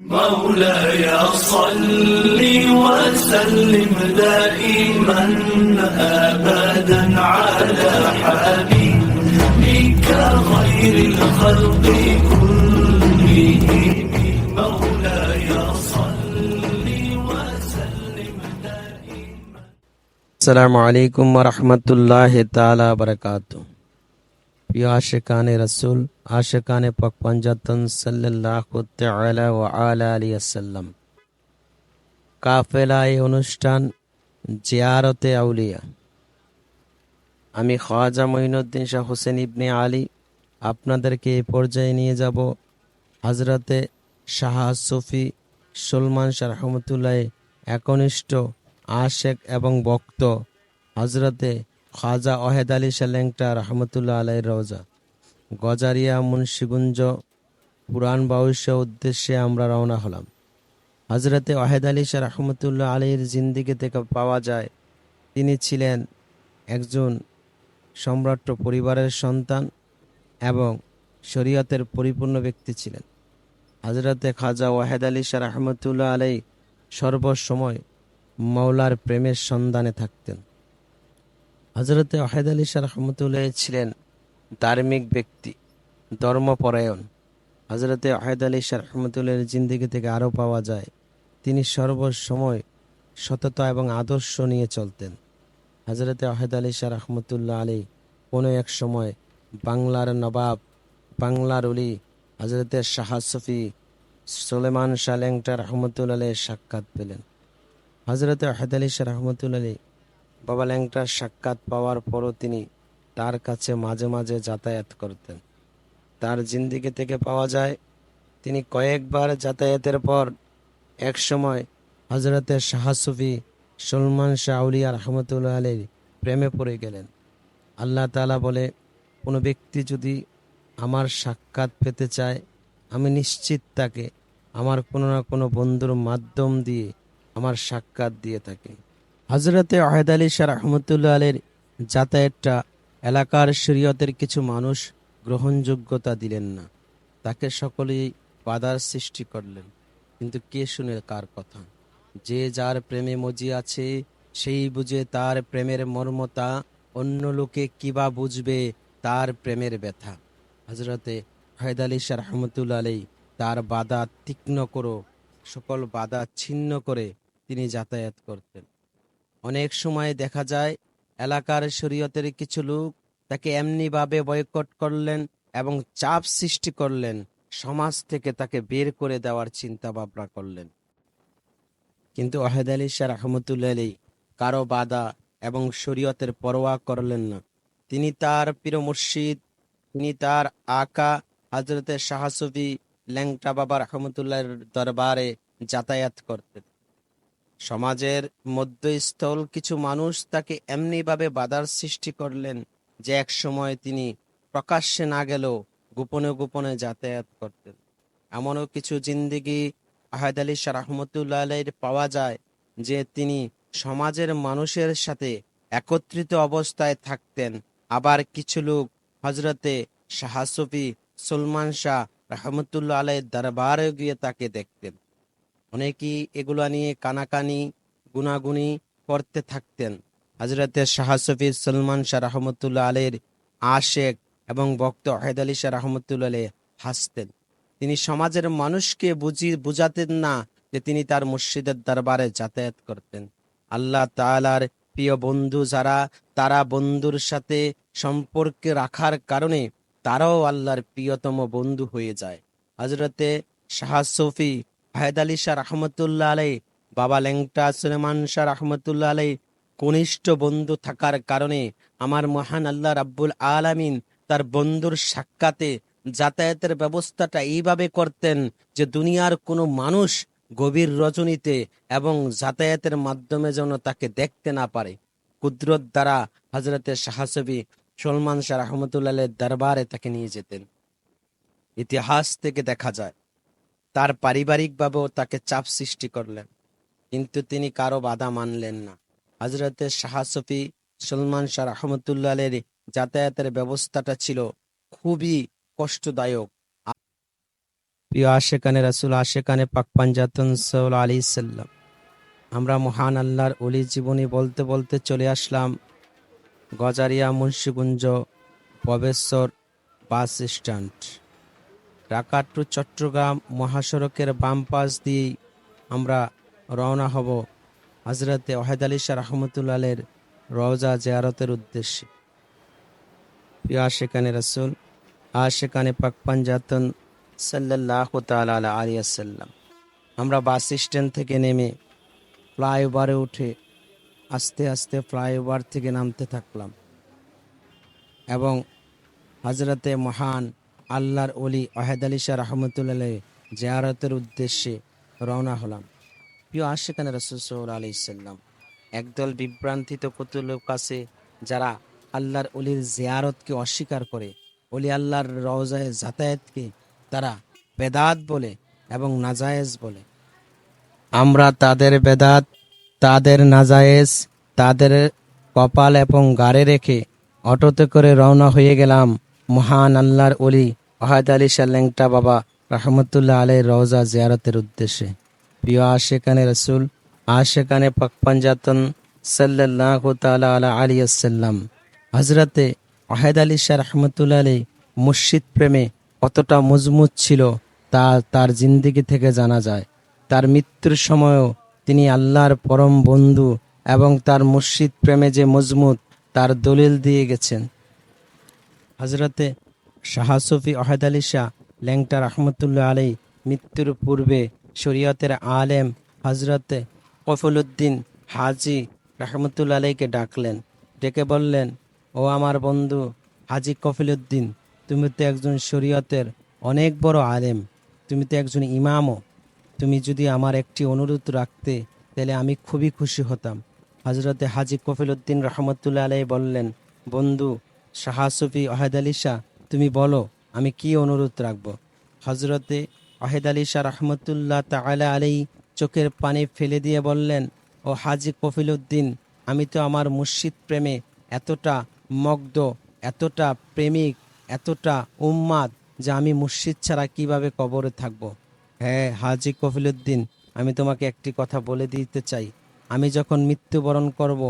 مولاي صل وسلم دائما ابدا على حبيبك خير الخلق كلهم. مولاي صل وسلم دائما. السلام عليكم ورحمة الله تعالى وبركاته. প্রিয় আশেকানে রসুল আশেকানে পাক পঞ্জাতন সাল্লাহ ও আলা আলী আসাল্লাম কাফেলা এই অনুষ্ঠান জিয়ারতে আউলিয়া আমি খাজা মঈনুদ্দিন শাহ হোসেন ইবনে আলী আপনাদেরকে এই পর্যায়ে নিয়ে যাব। হজরতে শাহ সফি সলমান শাহ রহমতুল্লাহ একনিষ্ঠ আশেক এবং বক্ত হজরতে খাজা ওহেদ আলী সালেংটা রহমতুল্লাহ আলাই রওজা। গজারিয়া, মুন্সিগুঞ্জ পুরাণ বাউস্য উদ্দেশ্যে আমরা রওনা হলাম। হজরতে ওহেদ আলী শাহ রহমতুল্লাহ আলীর জিন্দিগি থেকে পাওয়া যায়, তিনি ছিলেন একজন সম্রাট পরিবারের সন্তান এবং শরীয়তের পরিপূর্ণ ব্যক্তি ছিলেন। হজরতে খাজা ওয়াহেদ আলী শাহ রহমতুল্লাহ আলাই সর্বসময় মৌলার প্রেমের সন্ধানে থাকতেন। হজরতে ওয়াহেদ আলী শাহ রহমতুল্লাহ ছিলেন ধার্মিক ব্যক্তি, ধর্মপরায়ণ। হজরতে ওয়াহেদ আলী শাহ রহমতুল্লাহের জিন্দিগি থেকে আরও পাওয়া যায়, তিনি সর্বসময় সততা এবং আদর্শ নিয়ে চলতেন। হজরতে ওয়াহেদ আলী শাহ রহমতুল্লাহ আলী কোনো এক সময় বাংলার নবাব, বাংলার উলি হজরতে শাহ সফি সুলেমান শালেংটা রহমতুল্লাহ সাক্ষাৎ পেলেন। হজরতে ওয়াহেদ আলী শাহ রহমতুল্লাহ আলী বাবা ল্যাংটার সাক্ষাৎ পাওয়ার পরও তিনি তার কাছে মাঝে মাঝে যাতায়াত করতেন। তার জিন্দিগি থেকে পাওয়া যায়, তিনি কয়েকবার যাতায়াতের পর এক সময় হজরতে শাহসুফি সলমান শাহ আউলিয়া রহমতুল্লাহ আলীর প্রেমে পড়ে গেলেন। আল্লাহ তালা বলে, কোনো ব্যক্তি যদি আমার সাক্ষাৎ পেতে চায়, আমি নিশ্চিত তাকে আমার কোনো না কোনো বন্ধুর মাধ্যম দিয়ে আমার সাক্ষাৎ দিয়ে থাকি। হজরতে আহেদ আলী শাহ রহমতুল্লাহ আলীর যাতায়াতটা এলাকার শরীয়তের কিছু মানুষ গ্রহণযোগ্যতা দিলেন না। তাকে সকলেই বাধার সৃষ্টি করলেন। কিন্তু কে শুনে কার কথা? যে যার প্রেমে মজি আছে, সেই বুঝে তার প্রেমের মর্মতা, অন্য লোকে কিবা বুঝবে তার প্রেমের ব্যথা। হজরতে হায়দ আলী শাহ রহমতুল্লা আলী তার বাধা তীক্ষ্ণ করো, সকল বাধা ছিন্ন করে তিনি যাতায়াত করতেন। অনেক সময় দেখা যায়, এলাকার শরীয়তের কিছু লোক তাকে এমনিভাবে বয়কট করলেন এবং চাপ সৃষ্টি করলেন, সমাজ থেকে তাকে বের করে দেওয়ার চিন্তা ভাবনা করলেন। কিন্তু ওয়াহেদ আলী শাহ রহমতুল্লাহ আলী কারও বাধা এবং শরীয়তের পরোয়া করলেন না। তিনি তার প্রিয় মুর্শিদ, তিনি তার আকা হজরতে শাহসুফি ল্যাংটা বাবা রহমতুল্লাহর দরবারে যাতায়াত করতেন। সমাজের মধ্যস্থল কিছু মানুষ তাকে এমনিভাবে বাধার সৃষ্টি করলেন যে এক সময় তিনি প্রকাশ্যে না গেলেও গোপনে গোপনে যাতায়াত করতেন। এমনও কিছু জিন্দিগি আহাদ আলী শাহ রহমতুল্লাহ আলাইর পাওয়া যায় যে তিনি সমাজের মানুষের সাথে একত্রিত অবস্থায় থাকতেন। আবার কিছু লোক হজরতে শাহসফি সলমান শাহ রহমতুল্লাহ আলাইয়ের দরবারে গিয়ে তাকে দেখতেন। অনেকেই এগুলা নিয়ে কানাকানি গুনাগুনি করতে থাকতেন। হজরতে শাহসফি সলমান শাহ রহমতুল্লাহ আলের আশেক এবং ভক্ত আহেদ আলী শাহ রহমতুল্লাহ আলী হাসতেন। তিনি সমাজের মানুষকে বুঝি, বুঝাতেন না যে তিনি তার মুর্শিদের দরবারে যাতায়াত করতেন। আল্লাহ তালার প্রিয় বন্ধু যারা, তারা বন্ধুর সাথে সম্পর্কে রাখার কারণে তারাও আল্লাহর প্রিয়তম বন্ধু হয়ে যায়। হজরতে শাহ সফি হায়দ আলী শাহ রহমতুল্লাহ আলাই বাবা ল্যাংটা সুলেমান শাহ রহমতুল্লাহ আলাই কনিষ্ঠ বন্ধু থাকার কারণে আমার মহান আল্লাহ রাব্বুল আলামিন তার বন্ধুর সাক্ষাতে যাতায়াতের ব্যবস্থাটা এইভাবে করতেন যে দুনিয়ার কোনো মানুষ গভীর রজনীতে এবং যাতায়াতের মাধ্যমে যেন তাকে দেখতে না পারে। কুদরত দ্বারা হজরতের শাহসবি সলমান শাহ রহমতুল্লাহ দরবারে তাকে নিয়ে যেতেন। ইতিহাস থেকে দেখা যায় তার পারিবারিকভাবেও তাকে চাপ সৃষ্টি করলেন, কিন্তু তিনি কারও বাধা মানলেন না। হজরতে শাহসফি সলমান শাহ রহমতুল্লাহ আলের যাতায়াতের ব্যবস্থাটা ছিল খুবই কষ্টদায়ক। প্রিয় আশেকানে রাসুল আশেকানে পাক পাঞ্জাতন সাল আলী সাল্লাম। আমরা মহান আল্লাহর অলি জীবনী বলতে বলতে চলে আসলাম Gazaria Munshiganj প্রবেশ্বর bus stand. Dhaka to Chittagong মহাসড়কের বাম পাশ দিয়েই আমরা রওনা হব হজরতে ওহেদ আলী শাহ রহমতুল্লালের রওজা জিয়ারতের উদ্দেশ্যে। প্রিয় আশেকানে রাসুল আশেকানে পাক পাঞ্জাতন সাল্লাহ তালা আলী আসাল্লাম আমরা বাস স্ট্যান্ড থেকে নেমে ফ্লাইওভারে উঠে আস্তে আস্তে ফ্লাইওভার থেকে নামতে থাকলাম এবং হজরতে মহান আল্লাহর অলি ওহেদ আলী শাহ রহমতুল্লাহ জিয়ারতের উদ্দেশ্যে রওনা হলাম। প্রিয় আশেখানে রসুল আলি সাল্লাম, একদল বিভ্রান্তিত কত লোক আছে যারা আল্লাহর অলির জিয়ারতকে অস্বীকার করে অলি আল্লাহর রওজায় যাতায়াতকে তারা বেদাত বলে এবং নাজায়েজ বলে। আমরা তাদের বেদাত, তাদের নাজায়েজ, তাদের কপাল এবং গাড়ে রেখে অটোতে করে রওনা হয়ে গেলাম মহান আল্লাহর অলি ওহাদ আলী সাল্লেংটা বাবা রহমতুল্লাহ আলাই রওজা জিয়ারতের উদ্দেশ্যে। প্রিয় আশেকানে রসুল আশেকানে পাকপাঞ্জাতন সাল্লাহ তালা আলা আলী আসাল্লাম হজরতে ওহেদ আলী শাহ রহমতুল্লাহ আলী মুর্শিদ প্রেমে কতটা মজবুত ছিল তা তার জিন্দিগি থেকে জানা যায়। তার মৃত্যুর সময়ও তিনি আল্লাহর পরম বন্ধু এবং তার মুর্শিদ প্রেমে যে মজমুত তার দলিল দিয়ে গেছেন। হজরতে শাহসফি অহেদ আলী শাহ ল্যাংটা রহমতুল্লাহ আলী মৃত্যুর পূর্বে শরীয়তের আলেম হজরতে কফলুদ্দিন হাজি রহমতুল্লা আলীকে ডাকলেন। ডেকে বললেন, ও আমার বন্ধু হাজি কফিলুদ্দিন, তুমি তো একজন শরীয়তের অনেক বড় আলেম, তুমি তো একজন ইমামও। তুমি যদি আমার একটি অনুরোধ রাখতে, তাহলে আমি খুবই খুশি হতাম। হজরতে হাজি কফিলুদ্দিন রহমতুল্লা আলাই বললেন, বন্ধু শাহাসফি অহেদ আলী শাহ তুমি বলো, আমি কি অনুরোধ রাখব? হজরতে অহেদ আলী শাহ রহমতুল্লাহ তালা আলাই চোখের পানি ফেলে দিয়ে বললেন, ও হাজি কফিলুদ্দিন আমি তো আমার মুর্শিদ প্রেমে এতটা মগ্ধ, এতটা প্রেমিক, এতটা উম্মাদ যে আমি মুর্শিদ ছাড়া কীভাবে কবরে থাকব? হ্যাঁ হাজি কফিলুদ্দিন আমি তোমাকে একটি কথা বলে দিতে চাই। আমি যখন মৃত্যুবরণ করব,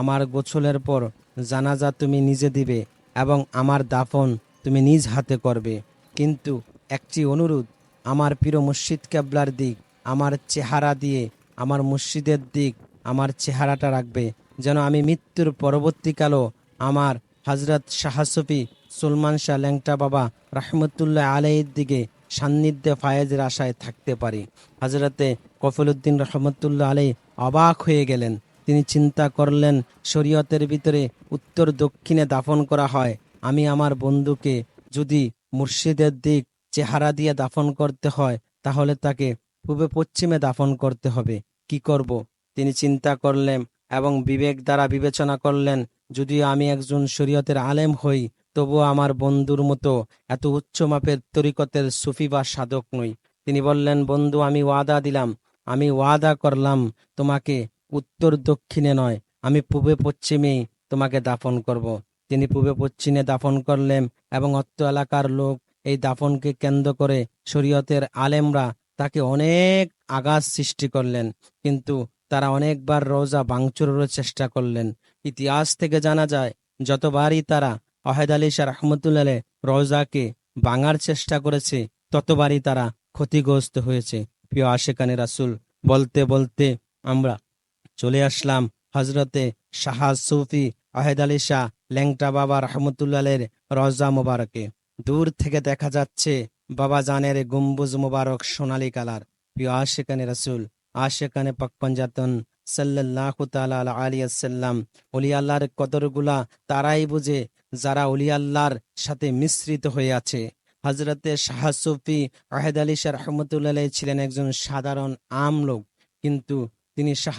আমার গোছলের পর জানাজা তুমি নিজে দিবে এবং আমার দাফন তুমি নিজ হাতে করবে। কিন্তু একটি অনুরোধ, আমার প্রিয় মসজিদ কেবলার দিক, আমার চেহারা দিয়ে, আমার মসজিদের দিক, আমার চেহারাটা রাখবে, যেন আমি মৃত্যুর পরবর্তীকালও আমার হজরত শাহসফি সুলমান শাহ ল্যাংটা বাবা রহমতুল্লাহ আলাইয়ের দিকে সান্নিধ্যে ফায়েজের আশায় থাকতে পারি। হজরতে কফিলুদ্দিন রহমতুল্লাহ আলাই অবাক হয়ে গেলেন। তিনি চিন্তা করলেন, শরীয়তের ভিতরে উত্তর দক্ষিণে দাফন করা হয়। আমি আমার বন্ধুকে যদি মুর্শিদের দিক চেহারা দিয়ে দাফন করতে হয়, তাহলে তাকে পূবে পশ্চিমে দাফন করতে হবে। কি করব? তিনি চিন্তা করলেন এবং বিবেক দ্বারা বিবেচনা করলেন, যদিও আমি একজন শরীয়তের আলেম হই, তবুও আমার বন্ধুর মতো এত উচ্চ মাপের তরিকতের সুফি বা সাধক নই। তিনি বললেন, বন্ধু, আমি ওয়াদা দিলাম। আমি ওয়াদা করলাম তোমাকে উত্তর দক্ষিণে নয়, আমি পূবে পশ্চিমেই তোমাকে দাফন করব। তিনি পূবে পশ্চিমে দাফন করলেন এবং অত্র এলাকার লোক এই দাফনকে কেন্দ্র করে শরীয়তের আলেমরা তাকে অনেক আঘাত সৃষ্টি করলেন, কিন্তু তারা অনেকবার রোজা ভাঙচুরেরও চেষ্টা করলেন। ইতিহাস থেকে জানা যায়, যতবারই তারা অহেদ আলী শাহ রহমতুল্লাহ রোজাকে ভাঙার চেষ্টা করেছে, ততবারই তারা ক্ষতিগ্রস্ত হয়েছে। প্রিয় আশেকানে রাসুল, বলতে বলতে আমরা চলে আসলাম হজরতে শাহ সুফি আহেদ আলী শাহ, ল্যাংটা বাবা রহমতুল্লাহের রজা মোবারকে। দূর থেকে দেখা যাচ্ছে বাবা জানের গম্বুজ মোবারক সোনালী কালার। প্রিয় আশেকানে রাসুল, আশেকানে পাকপাঞ্জাতন সাল্লাহ তালা আলী আসাল্লাম অলি আল্লাহর কদরগুলা তারাই বুঝে যারা অলি আল্লাহর সাথে মিশ্রিত হয়ে আছে। হজরতে শাহ সুফি আহেদ আলী শাহ রহমতুল্লাহ ছিলেন একজন সাধারণ আম লোক, কিন্তু তিনি শাহ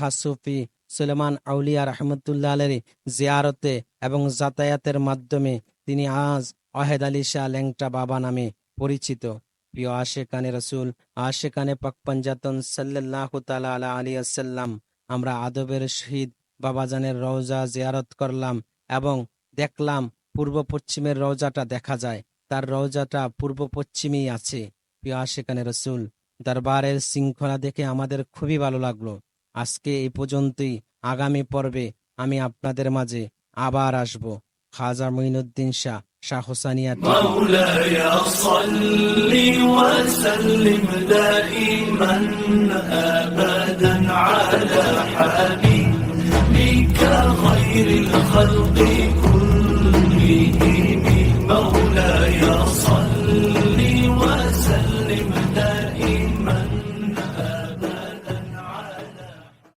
সুলেমান আউলিয়া রহমতুল্লাহ আলের জিয়ারতে এবং যাতায়াতের মাধ্যমে তিনি আজ অহেদ আলী শাহ ল্যাংটা বাবা নামে পরিচিত। প্রিয় আশেকানে রসুল, আশেকানে পাকপাঞ্জাতন সাল্লাহ তালা আলা আলী আসাল্লাম আমরা আদবের শহীদ বাবাজানের রওজা জিয়ারত করলাম এবং দেখলাম পূর্ব পশ্চিমের রওজাটা দেখা যায়। তার রওজাটা পূর্ব পশ্চিমেই আছে। প্রিয় আশেকানে রসুল, দরবারের শৃঙ্খলা দেখে আমাদের খুবই ভালো লাগল। আজকে এই পর্যন্তই আগামী পর্বে আমি আপনাদের মাঝে আবার আসব খাজা মঈনুদ্দিন শাহ শাহ হোসানিয়া টিভি। مولاي صل وسلم دائما ابدا على حبيبك خير الخلق